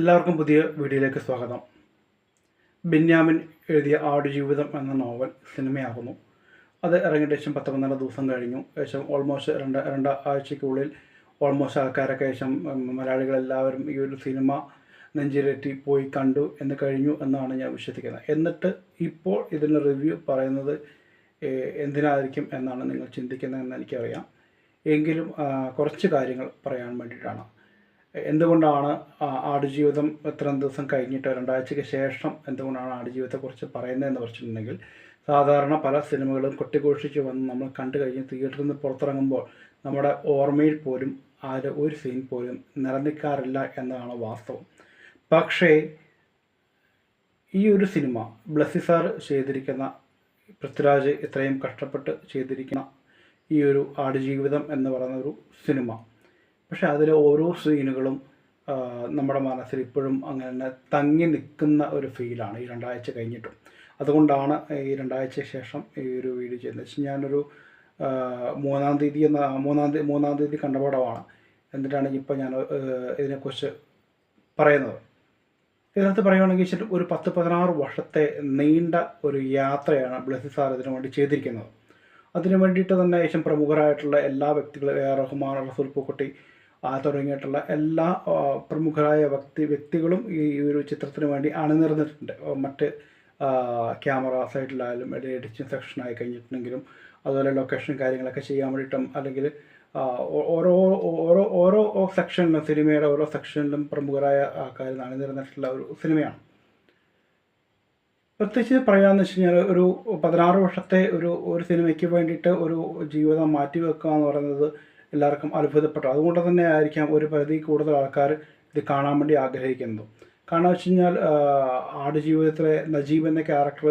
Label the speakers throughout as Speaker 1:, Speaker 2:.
Speaker 1: എല്ലാവർക്കും പുതിയ വീഡിയോയിലേക്ക് സ്വാഗതം. ബെന്യാമിൻ എഴുതിയ ആടുജീവിതം എന്ന നോവൽ സിനിമയാകുന്നു. അത് ഇറങ്ങിയിട്ട് ശേഷം പത്ത് പന്ത്രണ്ട് ദിവസം കഴിഞ്ഞു. ഏകദേശം ഓൾമോസ്റ്റ് രണ്ട് രണ്ട് ആഴ്ചയ്ക്കുള്ളിൽ ഓൾമോസ്റ്റ് ആൾക്കാരൊക്കെ ശേഷം മലയാളികളെല്ലാവരും ഈ ഒരു സിനിമ നെഞ്ചിലെത്തി പോയി കണ്ടു എന്ന് കഴിഞ്ഞു എന്നാണ് ഞാൻ വിശ്വസിക്കുന്നത്. എന്നിട്ട് ഇപ്പോൾ ഇതിന്റെ റിവ്യൂ പറയുന്നത് എന്തിനായിരിക്കും എന്നാണ് നിങ്ങൾ ചിന്തിക്കുന്നതെന്ന് എനിക്കറിയാം. എങ്കിലും കുറച്ച് കാര്യങ്ങൾ പറയാൻ വേണ്ടിയിട്ടാണ്. എന്തുകൊണ്ടാണ് ആടുജീവിതം ഇത്രയും ദിവസം കഴിഞ്ഞിട്ട് രണ്ടാഴ്ചയ്ക്ക് ശേഷം എന്തുകൊണ്ടാണ് ആടുജീവിതത്തെക്കുറിച്ച് പറയുന്നതെന്ന് വെച്ചിട്ടുണ്ടെങ്കിൽ സാധാരണ പല സിനിമകളും കൊട്ടിഘോഷിച്ച് വന്ന് നമ്മൾ കണ്ടു കഴിഞ്ഞ് തിയേറ്ററിൽ നിന്ന് പുറത്തിറങ്ങുമ്പോൾ നമ്മുടെ ഓർമ്മയിൽ പോലും ആ ഒരു സീൻ പോലും നിലനിൽക്കാറില്ല എന്നതാണ് വാസ്തവം. പക്ഷേ ഈ ഒരു സിനിമ ബ്ലസ്സി സാർ ചെയ്തിരിക്കുന്ന പൃഥ്വിരാജ് ഇത്രയും കഷ്ടപ്പെട്ട് ചെയ്തിരിക്കുന്ന ഈ ഒരു ആടുജീവിതം എന്ന് പറയുന്ന ഒരു സിനിമ പക്ഷെ അതിലെ ഓരോ സീനുകളും നമ്മുടെ മനസ്സിൽ ഇപ്പോഴും അങ്ങനെ തന്നെ തങ്ങി നിൽക്കുന്ന ഒരു ഫീലാണ് ഈ രണ്ടാഴ്ച കഴിഞ്ഞിട്ടും. അതുകൊണ്ടാണ് ഈ രണ്ടാഴ്ച ശേഷം ഈ ഒരു വീഡിയോ ചെയ്യുന്നത്. വെച്ചാൽ ഞാനൊരു മൂന്നാം തീയതി എന്ന മൂന്നാം തീയതി മൂന്നാം തീയതി കണ്ട പടമാണ് എന്നിട്ടാണ് ഇപ്പോൾ ഞാൻ ഇതിനെക്കുറിച്ച് പറയുന്നത്. ഇതിനകത്ത് പറയുകയാണെങ്കിൽ വെച്ചിട്ട് ഒരു പത്ത് പതിനാറ് വർഷത്തെ നീണ്ട ഒരു യാത്രയാണ് ബ്ലസ്സി സാർ ഇതിനു വേണ്ടി ചെയ്തിരിക്കുന്നത്. അതിനു വേണ്ടിയിട്ട് തന്നെ ഏഷ്യൻ പ്രമുഖരായിട്ടുള്ള എല്ലാ വ്യക്തികളും എ ആർ റഹ്മാൻ റസൂൽ പൂക്കുട്ടി തുടങ്ങിയിട്ടുള്ള എല്ലാ പ്രമുഖരായ വ്യക്തി വ്യക്തികളും ഈ ഒരു ചിത്രത്തിന് വേണ്ടി അണിനിരന്നിട്ടുണ്ട്. മറ്റ് ക്യാമറ സൈഡിലായാലും എഡിറ്റിംഗ് സെക്ഷനായി കഴിഞ്ഞിട്ടുണ്ടെങ്കിലും അതുപോലെ ലൊക്കേഷൻ കാര്യങ്ങളൊക്കെ ചെയ്യാൻ വേണ്ടിയിട്ടും അല്ലെങ്കിൽ ഓരോ ഓരോ ഓരോ സെക്ഷനിലും സിനിമയുടെ ഓരോ സെക്ഷനിലും പ്രമുഖരായ ആൾക്കാർ അണിനിരന്നിട്ടുള്ള ഒരു സിനിമയാണ്. പ്രത്യേകിച്ച് പറയാമെന്ന് വെച്ച് കഴിഞ്ഞാൽ ഒരു പതിനാറ് വർഷത്തെ ഒരു ഒരു സിനിമയ്ക്ക് വേണ്ടിയിട്ട് ഒരു ജീവിതം മാറ്റി വെക്കുക എന്ന് പറയുന്നത് എല്ലാവർക്കും അത്ഭുതപ്പെട്ടു. അതുകൊണ്ട് തന്നെ ആയിരിക്കാം ഒരു പരിധി കൂടുതൽ ആൾക്കാർ ഇത് കാണാൻ വേണ്ടി ആഗ്രഹിക്കുന്നത്. കാരണം വെച്ച് കഴിഞ്ഞാൽ ആടുജീവിതത്തിലെ നജീബ് എന്ന ക്യാരക്ടർ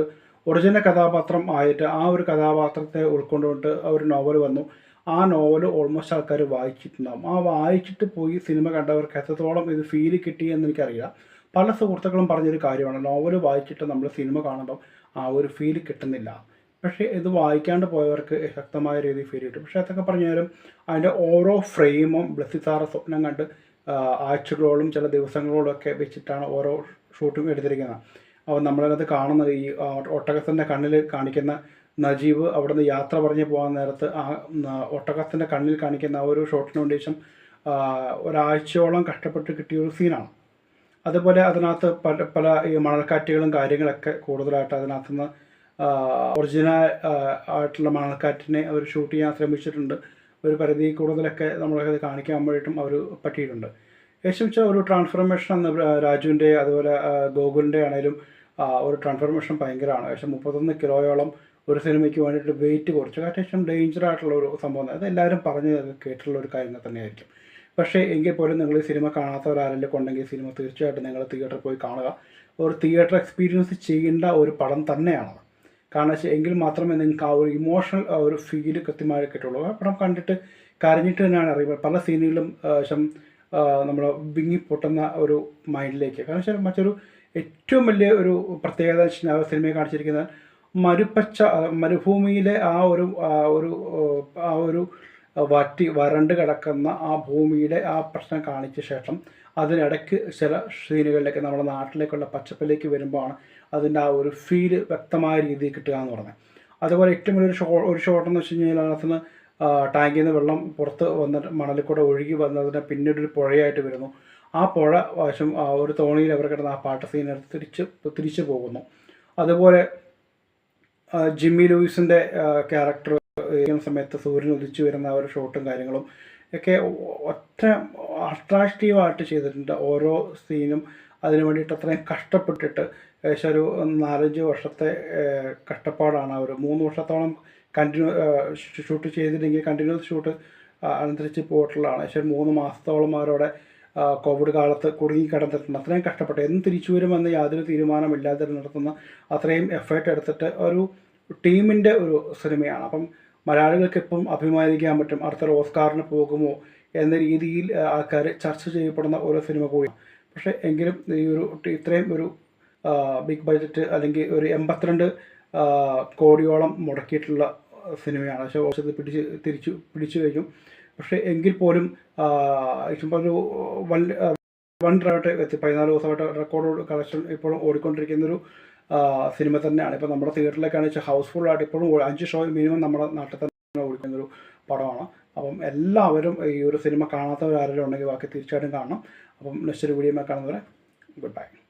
Speaker 1: ഒറിജിനൽ കഥാപാത്രം ആയിട്ട് ആ ഒരു കഥാപാത്രത്തെ ഉൾക്കൊണ്ടുകൊണ്ട് ഒരു നോവൽ വന്നു. ആ നോവൽ ഓൾമോസ്റ്റ് ആൾക്കാർ വായിച്ചിട്ടുണ്ടാകും ആ വായിച്ചിട്ട് പോയി സിനിമ കണ്ടവർക്ക് എത്രത്തോളം ഇത് ഫീൽ കിട്ടി എന്ന് എനിക്കറിയില്ല. പല സുഹൃത്തുക്കളും പറഞ്ഞൊരു കാര്യമാണ് നോവൽ വായിച്ചിട്ട് നമ്മൾ സിനിമ കാണുമ്പോൾ ആ ഒരു ഫീൽ കിട്ടുന്നില്ല. പക്ഷേ ഇത് വായിക്കാണ്ട് പോയവർക്ക് ശക്തമായ രീതിയിൽ ഫീൽ കിട്ടും. പക്ഷേ അതൊക്കെ പറഞ്ഞാലും അതിന്റെ ഓരോ ഫ്രെയിമും ബ്ലസ്സി സാറ് സ്വപ്നം കണ്ട് ആഴ്ചകളോളം ചില ദിവസങ്ങളോളം ഒക്കെ വെച്ചിട്ടാണ് ഓരോ ഷൂട്ടും എടുത്തിരിക്കുന്നത്. അപ്പോൾ നമ്മളതിനകത്ത് കാണുന്നത് ഈ ഒട്ടകത്തിന്റെ കണ്ണിൽ കാണിക്കുന്ന നജീബ് അവിടുന്ന് യാത്ര പറഞ്ഞ് പോകാൻ നേരത്ത് ആ ഒട്ടകത്തിന്റെ കണ്ണിൽ കാണിക്കുന്ന ആ ഒരു ഷോട്ടിന് വേണ്ടി ഒരാഴ്ചയോളം കഷ്ടപ്പെട്ട് കിട്ടിയ ഒരു സീനാണ് അതുപോലെ അതിനകത്ത് പല പല ഈ മണൽക്കാറ്റുകളും കാര്യങ്ങളൊക്കെ കൂടുതലായിട്ട് അതിനകത്ത് നിന്ന് ഒറിജിനൽ ആയിട്ടുള്ള മണൽക്കാറ്റിനെ അവർ ഷൂട്ട് ചെയ്യാൻ ശ്രമിച്ചിട്ടുണ്ട്. ഒരു പരിധി കൂടുതലൊക്കെ നമ്മളത് കാണിക്കാൻ വേണ്ടിയിട്ടും അവർ പറ്റിയിട്ടുണ്ട്. ഏകദേശം വെച്ചാൽ ഒരു ട്രാൻസ്ഫോർമേഷൻ അന്ന് രാജുവിന്റെ അതുപോലെ ഗോകുലിന്റെ ആണെങ്കിലും ഒരു ട്രാൻസ്ഫോർമേഷൻ ഭയങ്കരമാണ്. ഏകദേശം മുപ്പത്തൊന്ന് കിലോയോളം ഒരു സിനിമയ്ക്ക് വേണ്ടിയിട്ട് വെയിറ്റ് കുറച്ചു. അത്യാവശ്യം ഡേഞ്ചർ ആയിട്ടുള്ള ഒരു സംഭവം അത് എല്ലാവരും പറഞ്ഞ് കേട്ടിട്ടുള്ള ഒരു കാര്യങ്ങൾ തന്നെയായിരിക്കും. പക്ഷേ എങ്കിൽ പോലും നിങ്ങൾ ഈ സിനിമ കാണാത്തവരാരെങ്കിലും ഉണ്ടെങ്കിൽ സിനിമ തീർച്ചയായിട്ടും നിങ്ങൾ തിയേറ്ററിൽ പോയി കാണുക. ഒരു തിയേറ്റർ എക്സ്പീരിയൻസ് ചെയ്യേണ്ട ഒരു പടം തന്നെയാണ് കാരണം വെച്ചാൽ എങ്കിൽ മാത്രമേ നിങ്ങൾക്ക് ആ ഒരു ഇമോഷണൽ ആ ഒരു ഫീൽ കൃത്യമായി കിട്ടുള്ളൂ. ആ പടം കണ്ടിട്ട് കരഞ്ഞിട്ട് തന്നെയാണ് അറിയുന്നത് പല സീനുകളിലും ശം നമ്മൾ വിങ്ങി പൊട്ടുന്ന ഒരു മൈൻഡിലേക്ക് കാരണം വെച്ചാൽ മറ്റൊരു ഏറ്റവും വലിയ ഒരു പ്രത്യേകത വെച്ചാൽ സിനിമയെ കാണിച്ചിരിക്കുന്നത് മരുപ്പച്ച മരുഭൂമിയിലെ ആ ഒരു ഒരു ആ ഒരു വറ്റി വരണ്ട് കിടക്കുന്ന ആ ഭൂമിയുടെ ആ പ്രശ്നം കാണിച്ച ശേഷം അതിനിടയ്ക്ക് ചില സീനുകളിലേക്ക് നമ്മുടെ നാട്ടിലേക്കുള്ള പച്ചപ്പിലേക്ക് വരുമ്പോഴാണ് അതിന്റെ ആ ഒരു ഫീൽ വ്യക്തമായ രീതിയിൽ കിട്ടുക എന്ന് പറഞ്ഞത് അതുപോലെ ഏറ്റവും വലിയൊരു ഷോ ഒരു ഷോട്ട് എന്ന് വെച്ച് കഴിഞ്ഞാൽ അതിനകത്ത് ടാങ്കിൽ നിന്ന് വെള്ളം പുറത്ത് വന്നിട്ട് മണലിൽ കൂടെ ഒഴുകി വന്നതിന് പിന്നീട് ഒരു പുഴയായിട്ട് വരുന്നു. ആ പുഴ വശം ഒരു തോണിയിൽ അവർ കിടന്ന് ആ പാട്ട് സീനർ തിരിച്ച് തിരിച്ചു പോകുന്നു. അതുപോലെ ജിമ്മി ലൂയിസിന്റെ ക്യാരക്ടർ സമയത്ത് സൂര്യൻ ഉദിച്ചു വരുന്ന ആ ഒരു ഷോട്ടും കാര്യങ്ങളും ഒക്കെ ഒറ്റ അട്രാക്റ്റീവായിട്ട് ചെയ്തിട്ടുണ്ട്. ഓരോ സീനും അതിനു വേണ്ടിയിട്ട് അത്രയും കഷ്ടപ്പെട്ടിട്ട് ഏകദേശം ഒരു നാലഞ്ച് വർഷത്തെ കഷ്ടപ്പാടാണ് അവർ മൂന്ന് വർഷത്തോളം കണ്ടിന്യൂ ഷൂട്ട് ചെയ്തില്ലെങ്കിൽ കണ്ടിന്യൂസ് ഷൂട്ട് അനുസരിച്ച് പോയിട്ടുള്ളതാണ്. പക്ഷേ മൂന്ന് മാസത്തോളം അവരവിടെ കോവിഡ് കാലത്ത് കുടുങ്ങി കിടന്നിട്ടുണ്ട് അത്രയും കഷ്ടപ്പെട്ട്. എന്ന് തിരിച്ചു വരുമെന്ന് യാതൊരു തീരുമാനമില്ലാതെ നടത്തുന്ന അത്രയും എഫേർട്ട് എടുത്തിട്ട് ഒരു ടീമിന്റെ ഒരു സിനിമയാണ്. അപ്പം മലയാളികൾക്ക് ഇപ്പം അഭിമാനിക്കാൻ പറ്റും അടുത്ത ഓസ്കാറിന് പോകുമോ എന്ന രീതിയിൽ ആൾക്കാർ ചർച്ച ചെയ്യപ്പെടുന്ന ഒരു സിനിമ കൂടിയാണ്. പക്ഷേ എങ്കിലും ഈ ഒരു ഇത്രയും ഒരു ബിഗ് ബഡ്ജറ്റ് അല്ലെങ്കിൽ ഒരു എൺപത്തിരണ്ട് കോടിയോളം മുടക്കിയിട്ടുള്ള സിനിമയാണ്. പക്ഷേ ഓഷത്ത് പിടിച്ച് തിരിച്ചു പിടിച്ചു കഴിഞ്ഞു പക്ഷേ എങ്കിൽ പോലും ഒരു വൺ വൺ ഡ്രൈവായിട്ട് എത്തി. പതിനാല് ദിവസമായിട്ട് റെക്കോർഡ് കളക്ഷൻ ഇപ്പോഴും ഓടിക്കൊണ്ടിരിക്കുന്നൊരു സിനിമ തന്നെയാണ്. ഇപ്പോൾ നമ്മുടെ തിയേറ്ററിലേക്കാണ് വെച്ചാൽ ഹൗസ്ഫുൾ ആയിട്ട് ഇപ്പോഴും അഞ്ച് ഷോ മിനിമം നമ്മുടെ നാട്ടിൽ തന്നെ ഓടിക്കുന്നൊരു പടമാണ്. അപ്പം എല്ലാവരും ഈ ഒരു സിനിമ കാണാത്തവരാരെങ്കിലും ഉണ്ടെങ്കിൽ ബാക്കി തീർച്ചയായിട്ടും കാണണം. അപ്പം നെക്സ്റ്റ് ഒരു വീഡിയോ കാണുന്നവരെ ഗുഡ് ബൈ.